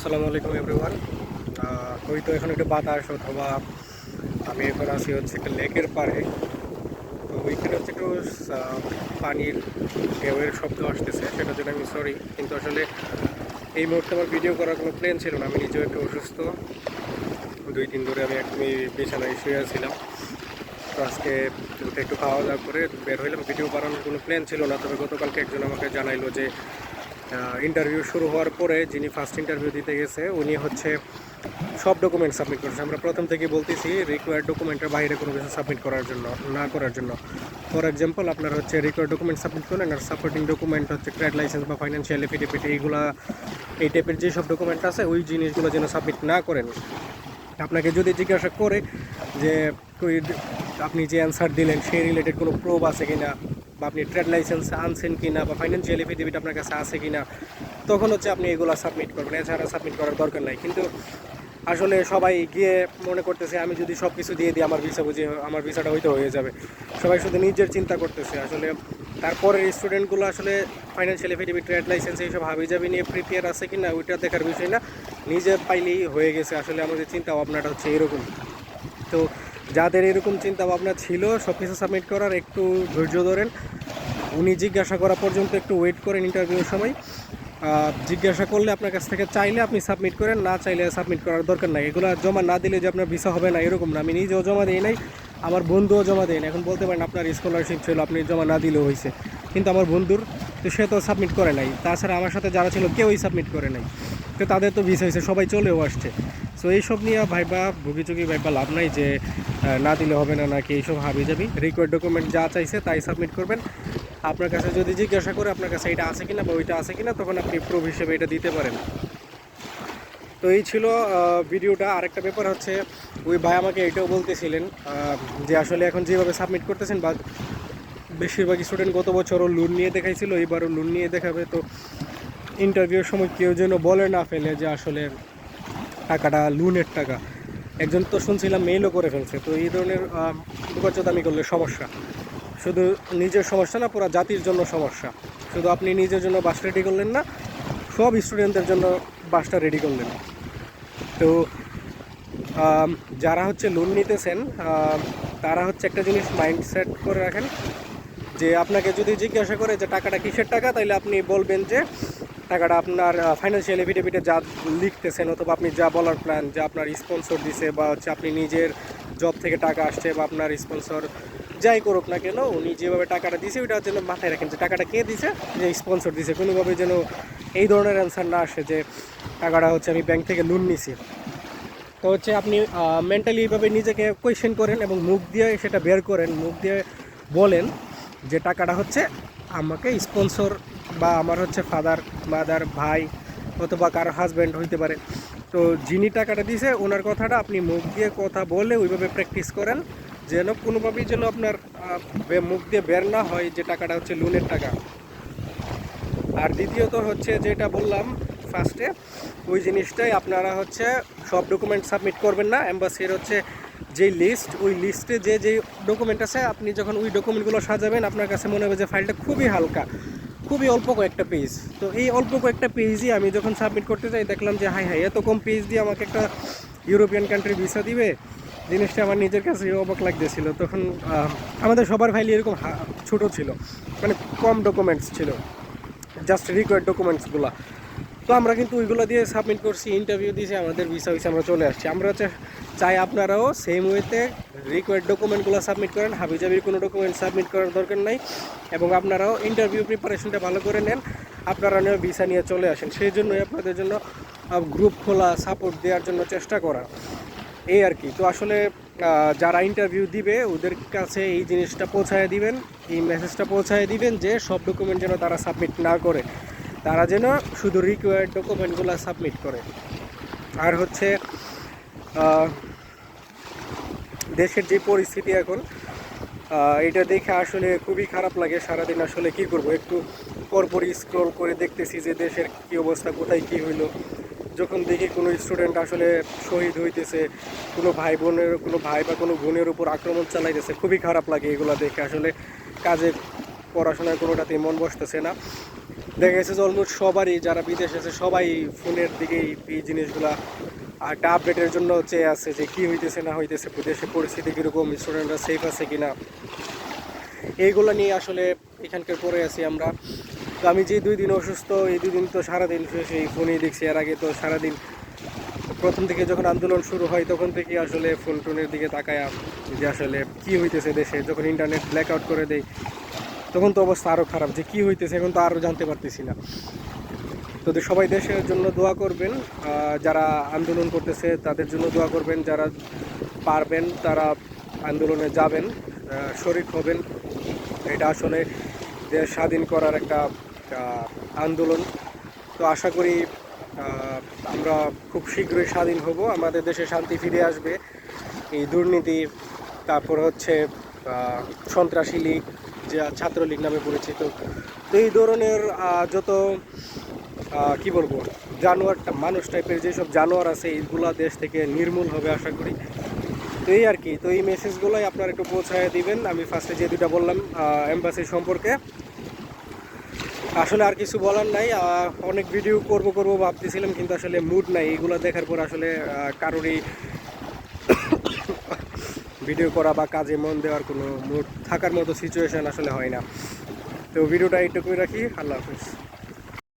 আসসালামু আলাইকুম এভরিওয়ান ওই তো এখন একটু বাতাস অথবা আমি এখন আছি হচ্ছে একটা লেকের পাড়ে। তো ওইখানে হচ্ছে একটু পানির ঢেউয়ের শব্দ আসতেছে, সেটার জন্য আমি সরি কিন্তু আসলে এই মুহূর্তে আমার ভিডিও করার কোনো প্ল্যান ছিল না। আমি নিজেও একটু অসুস্থ। দুই দিন ধরে আমি একদমই বিছানায় শুয়ে ছিলাম তো আজকে একটু খাওয়া দাওয়া করে বের হইলাম। ভিডিও বানানোর কোনো প্ল্যান ছিল না, তবে গতকালকে একজন আমাকে জানাইলো যে ইন্টারভিউ শুরু হওয়ার পরে যিনি ফার্স্ট ইন্টারভিউ দিতে গেছে, উনি হচ্ছে সব ডকুমেন্ট সাবমিট করেছে। আমরা প্রথম থেকে বলতেছি রিকোয়ার্ড ডকুমেন্টের বাইরে কোনো কিছু সাবমিট করার জন্য, না করার জন্য। ফর এক্সাম্পল আপনার হচ্ছে রিকোয়ার্ড ডকুমেন্ট সাবমিট করেন আর সাপোর্টিং ডকুমেন্ট হচ্ছে ট্রেড লাইসেন্স বা ফাইন্যান্সিয়াল এফিডেভিট এইগুলা, এই টাইপের যেসব ডকুমেন্ট আছে, ওই জিনিসগুলো যেন সাবমিট না করেন। আপনাকে যদি জিজ্ঞাসা করে যে আপনি যে অ্যান্সার দিলেন, সেই রিলেটেড কোনো প্রুফ আছে কিনা? বা আপনি ট্রেড লাইসেন্স আনছেন কি না বা ফাইন্যান্সিয়াল এফিডেভিট আপনার কাছে আছে কি না, তখন হচ্ছে আপনি এগুলো সাবমিট করবেন। এছাড়া সাবমিট করার দরকার নাই। কিন্তু আসলে সবাই গিয়ে মনে করতেছে, আমি যদি সব কিছু দিয়ে দিই, আমার ভিসা বুঝি, আমার ভিসাটা হয়তো হয়ে যাবে। সবাই শুধু নিজের চিন্তা করতেছে। আসলে তারপরের স্টুডেন্টগুলো আসলে ফাইন্যান্সিয়াল এফিডেভিট ট্রেড লাইসেন্স এইসব হাবি যাবি নিয়ে প্রিপেয়ার আছে কি না, ওইটা দেখার বিষয় না। নিজে পাইলেই হয়ে গেছে। আসলে আমাদের চিন্তা ভাবনাটা হচ্ছে এরকম। তো যাদের এরকম চিন্তা ভাবনা ছিল সব কিছু সাবমিট করার একটু ধৈর্য ধরেন। উনি জিজ্ঞাসা করা পর্যন্ত একটু ওয়েট করেন ইন্টারভিউর সময়। জিজ্ঞাসা করলে আপনার কাছ থেকে চাইলে আপনি সাবমিট করেন, না চাইলে সাবমিট করার দরকার নাই। এগুলো জমা না দিলে যে আপনার ভিসা হবে না, এরকম না। আমি নিজেও জমা দিই নাই, আমার বন্ধুও জমা দেয় এখন বলতে পারেন আপনার স্কলারশিপ ছিল, আপনি জমা না দিলেও হয়েছে কিন্তু আমার বন্ধুর তো সে তো সাবমিট করে নাই। তাছাড়া আমার সাথে যারা ছিল, কেউই সাবমিট করে নাই। তো তাদের তো ভিসা হয়েছে সবাই চলেও আসছে। সো এইসব নিয়ে ভাইবা, ভুগিচুগি ভাইবা লাভ নাই যে না দিলে হবে না নাকি এইসব হাবি যাবি রিকোয়ার্ড ডকুমেন্ট যা চাইছে তাই সাবমিট করবেন। আপনার কাছে যদি জিজ্ঞাসা করে আপনার কাছে এটা আছে কিনা বা ওইটা আছে কিনা, তখন আপনি প্রুফ হিসেবে এটা দিতে পারেন। তো এই ছিল ভিডিওটা। আরেকটা ব্যাপার হচ্ছে, ওই ভাই আমাকে এটাও বলতেছিলেন যে আসলে এখন যেভাবে সাবমিট করতেছেন, বা বেশিরভাগ স্টুডেন্ট গত বছরও লোন নিয়ে দেখাইছিল, এবারও লোন নিয়ে দেখাবে। তো ইন্টারভিউর সময় কেউ যেন বলে না ফেলে যে আসলে টাকাটা লোনের টাকা। একজন তো শুনছিলাম মেইলও করে ফেলছে। তো এই ধরনের আমি করলে সমস্যা। শুধু নিজের সমস্যা না, পুরো জাতির জন্য সমস্যা। শুধু আপনি নিজের জন্য বাস রেডি করলেন না, সব স্টুডেন্টদের জন্য বাসটা রেডি করলেন। তো যারা হচ্ছে লোন নিতেছেন তারা হচ্ছে একটা জিনিস মাইন্ডসেট করে রাখেন যে, আপনাকে যদি জিজ্ঞাসা করে যে, টাকাটা কিসের টাকা? তাহলে আপনি বলবেন যে টাকাটা আপনার ফাইন্যান্সিয়াল এফিডেভিটে যা লিখতেছেন অথবা আপনি যা বলার প্ল্যান যা আপনার স্পন্সর দিছে বা হচ্ছে আপনি নিজের জব থেকে টাকা আসছে বা আপনার স্পন্সর যাই করুক না কেন, উনি যেভাবে টাকাটা দিছে, ওইটা যেন মাথায় রাখেন যে টাকাটা কে দিছে, যে স্পন্সর দিছে। কোনোভাবে যেন এই ধরনের অ্যান্সার না আসে যে টাকাটা হচ্ছে আমি ব্যাংক থেকে লোন নিছি। তো হচ্ছে আপনি মেন্টালি এইভাবে নিজেকে কোয়েশ্চেন করেন এবং মুখ দিয়ে সেটা বের করেন, মুখ দিয়ে বলেন যে টাকাটা হচ্ছে আমাকে স্পন্সর বা আমার হচ্ছে ফাদার মাদার ভাই অথবা কারও হাজব্যান্ড হইতে পারে। তো যিনি টাকাটা দিছে, ওনার কথাটা আপনি মুখ দিয়ে কথা বলে ওইভাবে প্র্যাকটিস করেন, যেন কোনোভাবেই যেন আপনার মুখ দিয়ে বের না হয় যে টাকাটা হচ্ছে লোনের টাকা। আর দ্বিতীয়ত হচ্ছে যেটা বললাম ফার্স্টে ওই জিনিসটাই আপনারা হচ্ছে সব ডকুমেন্ট সাবমিট করবেন না। অ্যাম্বাসির হচ্ছে যে লিস্ট ওই লিস্টে যে যে ডকুমেন্ট আছে, আপনি যখন ওই ডকুমেন্টগুলো সাজাবেন, আপনার কাছে মনে হবে যে ফাইলটা খুবই হালকা। খুবই অল্প কয়েকটা পেজ তো এই অল্প কয়েকটা পেজই আমি যখন সাবমিট করতে যাই, দেখলাম যে হাই হাই এত কম পেজ দিয়ে আমাকে একটা ইউরোপিয়ান কান্ট্রি ভিসা দিবে? জিনিসটা আমার নিজের কাছে অবাক লাগতেছিল। তখন আমাদের সবার ফাইল এরকম ছোট ছিল। মানে কম ডকুমেন্টস ছিল। জাস্ট রিকোয়ার্ড ডকুমেন্টসগুলো তো আমরা কিন্তু ওইগুলো দিয়ে সাবমিট করছি ইন্টারভিউ দিয়েছি আমাদের ভিসা হয়েছে আমরা চলে আসছি। আমরা চাই আপনারাও সেম ওয়েতে রিকোয়ার্ড ডকুমেন্টগুলো সাবমিট করেন হাবি হাবিজাবির কোনো ডকুমেন্ট সাবমিট করার দরকার নাই, এবং আপনারাও ইন্টারভিউ প্রিপারেশনটা ভালো করে নেন, আপনারা নিয়ে ভিসা নিয়ে চলে আসেন। সেই জন্যই আপনাদের জন্য গ্রুপ খোলা সাপোর্ট দেওয়ার জন্য চেষ্টা করা। এই আর কি। তো আসলে যারা ইন্টারভিউ দিবে, ওদের কাছে এই জিনিসটা পৌঁছায় দিবেন, এই মেসেজটা পৌঁছায় দিবেন যে সব ডকুমেন্ট যেন তারা সাবমিট না করে। তারা যেন শুধু রিকোয়ার্ড ডকুমেন্টগুলো সাবমিট করে। আর হচ্ছে দেশের যে পরিস্থিতি এখন এটা দেখে আসলে খুবই খারাপ লাগে সারাদিন আসলে কি করব। একটু পরপরই স্ক্রল করে দেখতেছি যে দেশের কি অবস্থা, কোথায় কি হইল। যখন দেখি কোনো স্টুডেন্ট আসলে শহীদ হইতেছে, কোনো ভাই বোনের, কোনো ভাই বা কোনো বোনের উপর আক্রমণ চালাইতেছে, খুবই খারাপ লাগে এগুলো দেখে। আসলে কাজে পড়াশোনায় কোনোটাতেই মন বসতেছে না। দেখা গেছে যে অলমোস্ট সবারই যারা বিদেশে আছে, সবাই ফোনের দিকেই এই জিনিসগুলা একটা আপডেটের জন্য চেয়ে আছে যে কি হইতেছে, না হইতেছে, বিদেশে পরিস্থিতি কীরকম স্টুডেন্টরা সেফ আছে কি না এইগুলো নিয়ে আসলে এখানকার পরে আছি আমরা। তো আমি যে দুই দিন অসুস্থ, এই দুই দিন তো সারাদিন সেই ফোনেই দেখছি। এর আগে তো সারাদিন প্রথম থেকে যখন আন্দোলন শুরু হয়, তখন থেকে আসলে ফোন টোনের দিকে তাকায় যে আসলে কি হইতেছে দেশে, যখন ইন্টারনেট ব্ল্যাক আউট করে দেয় তখন তো অবস্থা আরও খারাপ। যে কি হইতেছে এখন তো আরও জানতে পারতেছি না। তো সবাই দেশের জন্য দোয়া করবেন। যারা আন্দোলন করতেছে, তাদের জন্য দোয়া করবেন। যারা পারবেন, তারা আন্দোলনে যাবেন শরিক হবেন। এটা আসলে দেশ স্বাধীন করার একটা আন্দোলন। তো আশা করি আমরা খুব শীঘ্রই স্বাধীন হব। আমাদের দেশে শান্তি ফিরে আসবে। এই দুর্নীতি, তারপর হচ্ছে সন্ত্রাসী লীগ যা ছাত্রলীগ নামে পরিচিত। তো এই ধরনের যত কি বলব, জানোয়ারটা, মানুষ টাইপের যেসব জানোয়ার আছে এইগুলা দেশ থেকে নির্মূল হবে আশা করি। তো এই আর কি, তো এই মেসেজগুলোই আপনারা একটু পৌঁছায় দিবেন। আমি ফার্স্টে যে দুটা বললাম এম্বাসি সম্পর্কে। আসলে আর কিছু বলার নাই অনেক ভিডিও করব করব ভাবতেছিলাম, কিন্তু আসলে মুড নাই। এগুলো দেখার পর আসলে কারোরই ভিডিও করা বা কাজে মন দেওয়ার কোনো মুড থাকার মতো সিচুয়েশান আসলে হয় না। তো ভিডিওটা এইটুকুই রাখি, আল্লাহ হাফিজ।